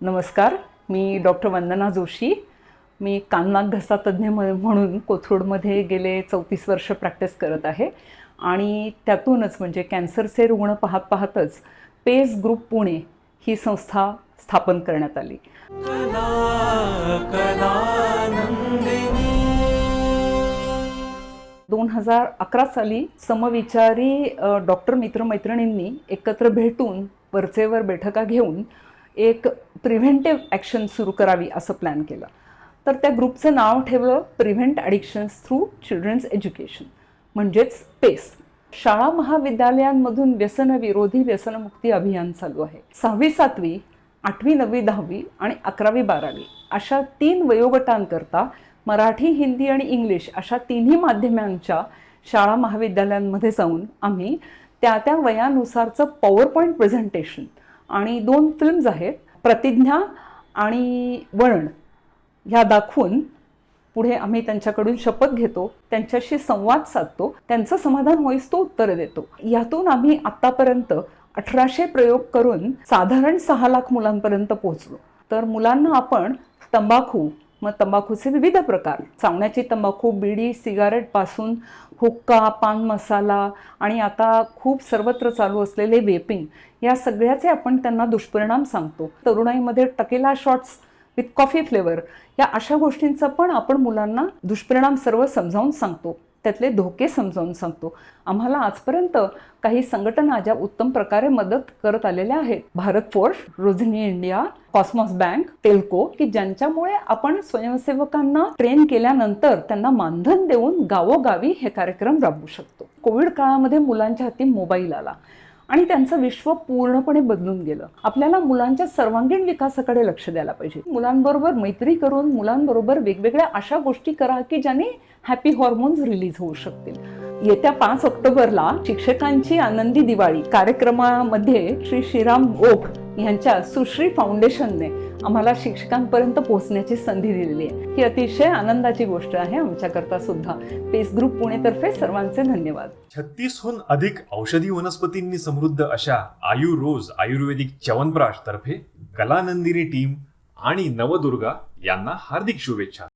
नमस्कार मी डॉक्टर वंदना जोशी. मी काननाक घसा तज्ज्ञ म्ह- म्हणून कोथरूडमध्ये गेले चौतीस वर्ष प्रॅक्टिस करत आहे. आणि त्यातूनच म्हणजे कॅन्सरचे रुग्ण पाहत पाहतच पेस ग्रुप पुणे ही संस्था स्थापन करण्यात आली. दोन हजार अकरा साली समविचारी डॉक्टर मित्रमैत्रिणींनी एकत्र भेटून वरचेवर बैठका घेऊन एक प्रिव्हेंटिव्ह ॲक्शन सुरू करावी असं प्लॅन केलं. तर त्या ग्रुपचं नाव ठेवलं prevent addictions through childrens education म्हणजेच पेस शाळा महाविद्यालयांमधून व्यसनविरोधी व्यसनमुक्ती अभियान चालू आहे. सहावी सातवी आठवी नववी दहावी आणि अकरावी बारावी अशा तीन वयोगटांकरता मराठी हिंदी आणि इंग्लिश अशा तिन्ही माध्यमांच्या शाळा महाविद्यालयांमध्ये जाऊन आम्ही त्या त्या वयानुसारचं पॉवर पॉईंट प्रेझेंटेशन आणि दोन फिल्म्स आहेत प्रतिज्ञा आणि वळण ह्या दाखवून पुढे आम्ही त्यांच्याकडून शपथ घेतो त्यांच्याशी संवाद साधतो त्यांचं समाधान होईस तो उत्तर देतो. यातून आम्ही आत्तापर्यंत अठराशे प्रयोग करून साधारण सहा लाख मुलांपर्यंत पोहोचलो. तर मुलांना आपण तंबाखू मग तंबाखूचे विविध प्रकार. चावण्याची तंबाखू बिडी सिगारेटपासून हुक्का पान मसाला आणि आता खूप सर्वत्र चालू असलेले वेपिंग या सगळ्याचे आपण त्यांना दुष्परिणाम सांगतो. तरुणाईमध्ये tequila shots with coffee flavour या अशा गोष्टींचा पण आपण मुलांना दुष्परिणाम सर्व समजावून सांगतो. त्यातले धोके समजावून सांगतो. आम्हाला आजपर्यंत काही संघटना ज्या उत्तम प्रकारे मदत करत आलेल्या आहेत भारत फोर्स रोजनी इंडिया कॉस्मॉस बँक टेल्को की ज्यांच्यामुळे आपण स्वयंसेवकांना ट्रेन केल्यानंतर त्यांना मानधन देऊन गावोगावी हे कार्यक्रम राबवू शकतो. कोविड काळामध्ये मुलांच्या हाती मोबाईल आला आणि त्यांचं विश्व पूर्णपणे बदलून गेलं. आपल्याला मुलांच्या सर्वांगीण विकासाकडे लक्ष द्यायला पाहिजे. मुलांबरोबर मैत्री करून मुलांबरोबर वेगवेगळ्या अशा गोष्टी करा की ज्याने हॅपी हॉर्मोन्स रिलीज होऊ शकतील. येत्या पाच ऑक्टोबरला शिक्षकांची आनंदी दिवाळी कार्यक्रमामध्ये श्री श्रीराम ओक यांच्या सुश्री फाउंडेशनने आम्हाला शिक्षकांपर्यंत पोहोचण्याची संधी दिलेली आहे. ही अतिशय आनंदाची गोष्ट आहे. आमच्याकरता सुद्धा पेस ग्रुप पुणेतर्फे सर्वांचे धन्यवाद. छत्तीसहून अधिक औषधी वनस्पतींनी समृद्ध अशा आयु रोज आयुर्वेदिक च्यवनप्राश तर्फे कलानंदिनी टीम आणि नवदुर्गा यांना हार्दिक शुभेच्छा.